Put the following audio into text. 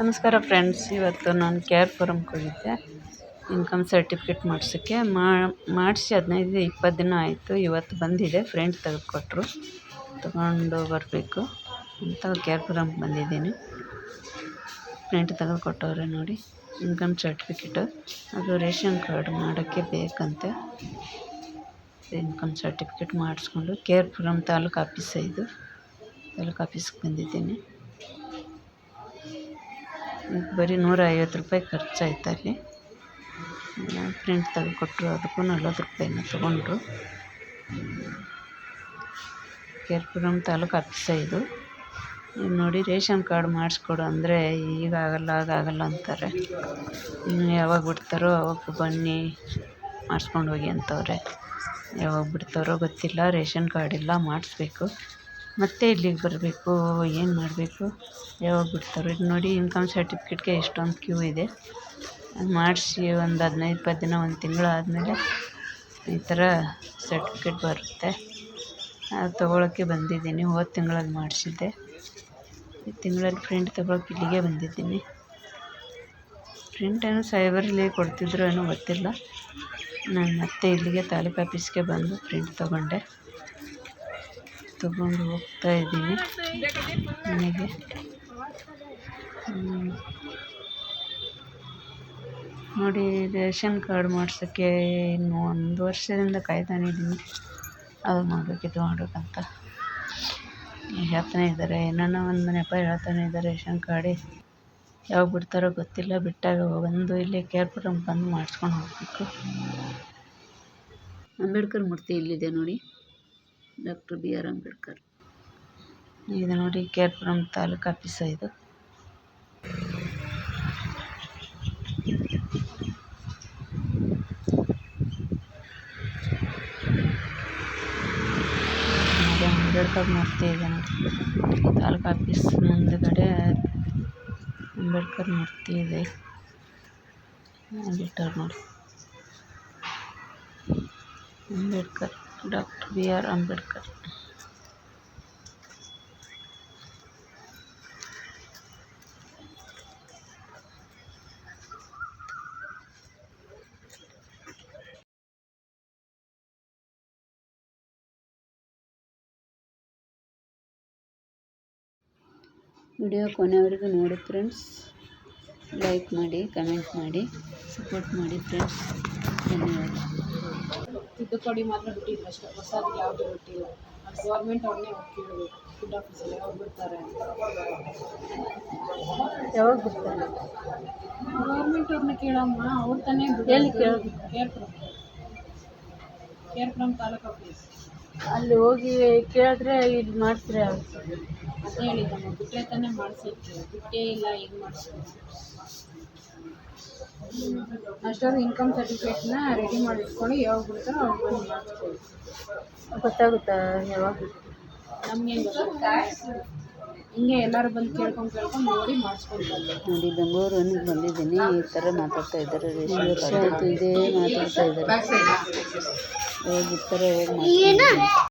ನಮಸ್ಕಾರ ಫ್ರೆಂಡ್ಸ್, ಇವತ್ತು ನಾನು ಕೇರ್ ಫಾರಮ್ಗೆ ಹೋಗಿದ್ದೆ. ಇನ್ಕಮ್ ಸರ್ಟಿಫಿಕೇಟ್ ಮಾಡಿಸೋಕ್ಕೆ ಮಾಡಿಸಿ ಹದಿನೈದು, ಇಪ್ಪತ್ತು ದಿನ ಆಯಿತು. ಇವತ್ತು ಬಂದಿದೆ, ಫ್ರೆಂಡ್ ತೆಗೆದುಕೊಟ್ರು. ತಗೊಂಡು ಬರಬೇಕು ಅಂತ ಕೇರ್ ಫಾರಮ್ಗೆ ಬಂದಿದ್ದೀನಿ. ಫ್ರೆಂಡ್ ತೆಗೆದುಕೊಟ್ಟವ್ರೆ ನೋಡಿ, ಇನ್ಕಮ್ ಸರ್ಟಿಫಿಕೇಟು. ಅದು ರೇಷನ್ ಕಾರ್ಡ್ ಮಾಡೋಕ್ಕೆ ಬೇಕಂತೆ. ಇನ್ಕಮ್ ಸರ್ಟಿಫಿಕೇಟ್ ಮಾಡಿಸ್ಕೊಂಡು ಕೇರ್ ಫಾರಮ್ ತಾಲೂಕು ಆಫೀಸ ಇದು, ತಾಲೂಕು ಆಫೀಸ್ಗೆ ಬಂದಿದ್ದೀನಿ. ಬರೀ ನೂರ ಐವತ್ತು ರೂಪಾಯಿ ಖರ್ಚಾಯ್ತು ಅಲ್ಲಿ. ಪ್ರಿಂಟ್ ತೆಗೆದುಕೊಟ್ರು, ಅದಕ್ಕೂ ನಲ್ವತ್ತು ರೂಪಾಯಿನ ತೊಗೊಂಡ್ರು. K R Puram taluk office ಇದು ನೋಡಿ ರೇಷನ್ ಕಾರ್ಡ್ ಮಾಡಿಸ್ಕೊಡು ಅಂದರೆ ಈಗ ಆಗಲ್ಲ ಆಗ ಆಗಲ್ಲ ಅಂತಾರೆ. ಇನ್ನು ಯಾವಾಗ ಬಿಡ್ತಾರೋ ಅವಾಗ ಬನ್ನಿ, ಮಾಡಿಸ್ಕೊಂಡು ಹೋಗಿ ಅಂತವ್ರೆ. ಯಾವಾಗ ಬಿಡ್ತಾರೋ ಗೊತ್ತಿಲ್ಲ, ರೇಷನ್ ಕಾರ್ಡ್ ಇಲ್ಲ ಮಾಡಿಸ್ಬೇಕು. ಮತ್ತೆ ಇಲ್ಲಿಗೆ ಬರಬೇಕು, ಏನು ಮಾಡಬೇಕು, ಯಾವಾಗ ಬಿಡ್ತಾರೋ. ಇದು ನೋಡಿ ಇನ್ಕಮ್ ಸರ್ಟಿಫಿಕೇಟ್ಗೆ ಎಷ್ಟೊಂದು ಕ್ಯೂ ಇದೆ. ಮಾಡಿಸಿ ಒಂದು ಹದಿನೈದು ಇಪ್ಪತ್ತು ದಿನ, ಒಂದು ತಿಂಗಳು ಆದಮೇಲೆ ಈ ಥರ ಸರ್ಟಿಫಿಕೇಟ್ ಬರುತ್ತೆ. ಅದು ತೊಗೊಳಕ್ಕೆ ಬಂದಿದ್ದೀನಿ, ಹೋದ ತಿಂಗಳಲ್ಲಿ ಮಾಡಿಸಿದ್ದೆ. ಈ ತಿಂಗಳಲ್ಲಿ ಪ್ರಿಂಟ್ ತೊಗೊಳಕ್ಕೆ ಇಲ್ಲಿಗೆ ಬಂದಿದ್ದೀನಿ. ಪ್ರಿಂಟ್ ಏನೋ ಸೈಬರಲ್ಲಿ ಕೊಡ್ತಿದ್ರು ಏನೋ ಗೊತ್ತಿಲ್ಲ. ನಾನು ಮತ್ತೆ ಇಲ್ಲಿಗೆ ತಾಲೂಕು ಆಫೀಸ್ಗೆ ಬಂದು ಪ್ರಿಂಟ್ ತೊಗೊಂಡೆ. ತಗೊಂಡು ಹೋಗ್ತಾ ಇದ್ದೀನಿ ಮನೆಗೆ. ನೋಡಿ, ರೇಷನ್ ಕಾರ್ಡ್ ಮಾಡ್ಸೋಕ್ಕೆ ಇನ್ನು ಒಂದು ವರ್ಷದಿಂದ ಕಾಯ್ತಾನೆ ಇದ್ದೀನಿ. ಅದು ಮಾಡಬೇಕು, ಇದು ಮಾಡಬೇಕಂತ ಹೇಳ್ತಾನೆ ಇದ್ದಾರೆ. ಏನಾನ ಒಂದು ನೆಪ ಹೇಳ್ತಾನೆ ಇದ್ದಾರೆ ರೇಷನ್ ಕಾರ್ಡಿ. ಯಾವಾಗ ಬಿಡ್ತಾರೋ ಗೊತ್ತಿಲ್ಲ. ಬಿಟ್ಟಾಗ ಬಂದು ಇಲ್ಲಿ ಕೇರ್ಪುರಂಗೆ ಬಂದು ಮಾಡಿಸ್ಕೊಂಡು ಹೋಗಬೇಕು. ಅಂಬೇಡ್ಕರ್ ಮೂರ್ತಿ ಇಲ್ಲಿದೆ ನೋಡಿ? Doctor B R Ambedkar. ಇದು ನೋಡಿ ಕೇರ್ಪುರಂ ತಾಲೂಕು ಆಫೀಸ ಇದು. ಅಂಬೇಡ್ಕರ್ ಮೂರ್ತಿ ಇದೆ ನೋಡಿ. ತಾಲೂಕು ಆಫೀಸ್ ಮುಂದುಗಡೆ ಅಂಬೇಡ್ಕರ್ ಮೂರ್ತಿ ಇದೆ. ಬಿಟ್ಟವ್ರು ನೋಡಿ. Ambedkar. Doctor B R Ambedkar video ಕೊನೆವರೆಗೂ ನೋಡಿ ಫ್ರೆಂಡ್ಸ್ ಲೈಕ್ ಮಾಡಿ ಕಮೆಂಟ್ ಮಾಡಿ ಸಪೋರ್ಟ್ ಮಾಡಿ ಫ್ರೆಂಡ್ಸ್ ಧನ್ಯವಾದ ತಿದ್ದುಪಡಿ ಮಾತ್ರ ಬಿಟ್ಟಿದ್ರು ಅಷ್ಟೇ. ಹೊಸದು ಯಾವುದು ಬಿಟ್ಟಿಲ್ಲ. ಅದು ಗೌರ್ಮೆಂಟ್ ಅವ್ರನ್ನೇ ಕೇಳಬೇಕು. ಫುಡ್ ಆಫೀಸಲ್ಲಿ ಯಾವಾಗ ಬಿಡ್ತಾರೆ ಅಂತ. ಯಾವಾಗ ಬರ್ತಾರೆ? ಗೌರ್ಮೆಂಟ್ ಅವ್ರನ್ನ ಕೇಳಮ್ಮ. ಅವ್ರು ತಾನೇ ಎಲ್ಲಿ ಕೇಳೋದು? ಕೇರ್ಪುರಂ. ಕೇರ್ಪುರಂ ತಾಲೂಕು ಆಫೀಸ್ ಅಲ್ಲಿ ಹೋಗಿ ಕೇಳಿದ್ರೆ ಇದು ಮಾಡ್ತೀರಾ? ಅಂತ ಹೇಳಿದ್ದಮ್ಮ. ಬಿಟ್ಟರೆ ತಾನೇ ಮಾಡಿಸಿರ್ತೀವಿ. ಬಿಟ್ಟೇ ಇಲ್ಲ ಈಗ ಮಾಡಿಸೋದು? ಅಷ್ಟೊಂದು ಇನ್ಕಮ್ ಸರ್ಟಿಫಿಕೇಟ್ನ ರೆಡಿ ಮಾಡಿ ಇಟ್ಕೊಂಡು ಯಾವಾಗ ಬಿಡ್ತಾರೋ ಅವಾಗ ಬಂದು ಮಾಡಿಸ್ಕೊಳ್ಳಿ ಗೊತ್ತಾಗುತ್ತಾ ಯಾವಾಗ? ನಮ್ಗೆ ಗೊತ್ತಾಗುತ್ತೆ ಹಿಂಗೆ ಎಲ್ಲರೂ ಬಂದು ಕೇಳ್ಕೊಂಡು ಕೇಳ್ಕೊಂಡು ನೋಡಿ ಮಾಡಿಸ್ಕೊಂಡು ನೋಡಿ ಬೆಂಗಳೂರಿಗೆ ಬಂದಿದ್ದೀನಿ. ಈ ಥರ ಮಾತಾಡ್ತಾ ಇದ್ದಾರೆ ರೇಷನ್ ವರ್ಷ ಆಯಿತು ಇದೇ ಮಾತಾಡ್ತಾ ಇದ್ದಾರೆ. ಯಾವಾಗ ಬಿಡ್ತಾರೆ ಯಾವಾಗ ಮಾಡ್ಸ್ಕೊಂಡು